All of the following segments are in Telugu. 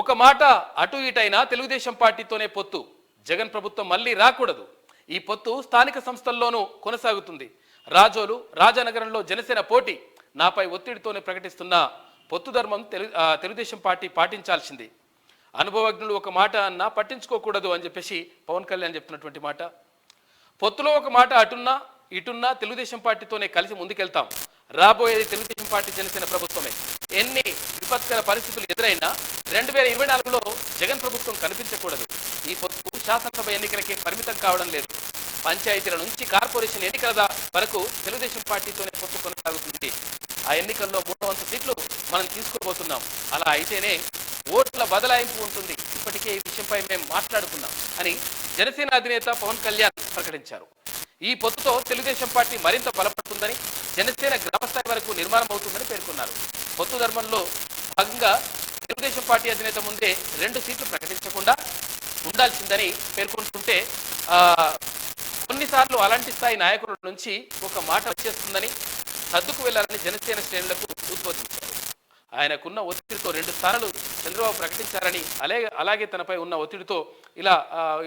ఒక మాట అటు ఇటైనా తెలుగుదేశం పార్టీతోనే పొత్తు. జగన్ ప్రభుత్వం మళ్ళీ రాకూడదు. ఈ పొత్తు స్థానిక సంస్థల్లోనూ కొనసాగుతుంది. రాజోలు రాజానగరంలో జనసేన పోటీ. నాపై ఒత్తిడితోనే ప్రకటిస్తున్న పొత్తు ధర్మం తెలు తెలుగుదేశం పార్టీ పాటించాల్సింది. అనుభవజ్ఞులు ఒక మాట అన్నా పట్టించుకోకూడదు అని చెప్పేసి పవన్ కళ్యాణ్ చెప్తున్నటువంటి మాట. పొత్తులో ఒక మాట అటున్నా ఇటున్నా తెలుగుదేశం పార్టీతోనే కలిసి ముందుకెళ్తాం. రాబోయేది తెలుగుదేశం పార్టీ జనసేన ప్రభుత్వమే. ఎన్ని విపత్కర పరిస్థితులు ఎదురైనా రెండు వేల ఇరవై నాలుగులో జగన్ ప్రభుత్వం కనిపించకూడదు. ఈ పొత్తు శాసనసభ ఎన్నికలకే పరిమితం కావడం లేదు. పంచాయతీల నుంచి కార్పొరేషన్ ఎన్నికల వరకు తెలుగుదేశం పార్టీతోనే పొత్తు కొనసాగుతుంది. ఆ ఎన్నికల్లో మూడు వంతు సీట్లు మనం తీసుకోబోతున్నాం. అలా అయితేనే ఓట్ల బదలాయింపు ఉంటుంది. ఇప్పటికే ఈ విషయంపై మేము మాట్లాడుకున్నాం అని జనసేన అధినేత పవన్ కళ్యాణ్ ప్రకటించారు. ఈ పొత్తుతో తెలుగుదేశం పార్టీ మరింత బలపడుతుందని జనసేన గ్రామస్థాయి వరకు నిర్మాణం అవుతుందని పేర్కొన్నారు. పొత్తు ధర్మంలో భాగంగా తెలుగుదేశం పార్టీ అధినేత ముందే రెండు సీట్లు ప్రకటించకుండా ఉండాల్సిందని పేర్కొంటుంటే కొన్నిసార్లు అలాంటి స్థాయి నాయకుల నుంచి ఒక మాట వచ్చేస్తుందని సర్దుకు వెళ్ళాలని జనసేన శ్రేణులకు ఉద్బోధించారు. ఆయనకున్న ఒత్తిడితో రెండు స్థానాలు చంద్రబాబు ప్రకటించారని అలాగే అలాగే తనపై ఉన్న ఒత్తిడితో ఇలా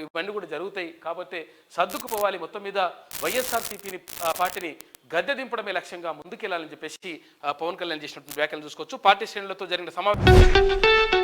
ఇవన్నీ కూడా జరుగుతాయి. కాబట్టి సర్దుకుపోవాలి మొత్తం మీద వైఎస్ఆర్సీపీని పార్టీని గద్దె దింపడమే లక్ష్యంగా ముందుకెళ్ళాలని చెప్పేసి పవన్ కళ్యాణ్ చేసినటువంటి వ్యాఖ్యలు చూసుకోవచ్చు. పార్టీ శ్రేణులతో జరిగిన సమావేశం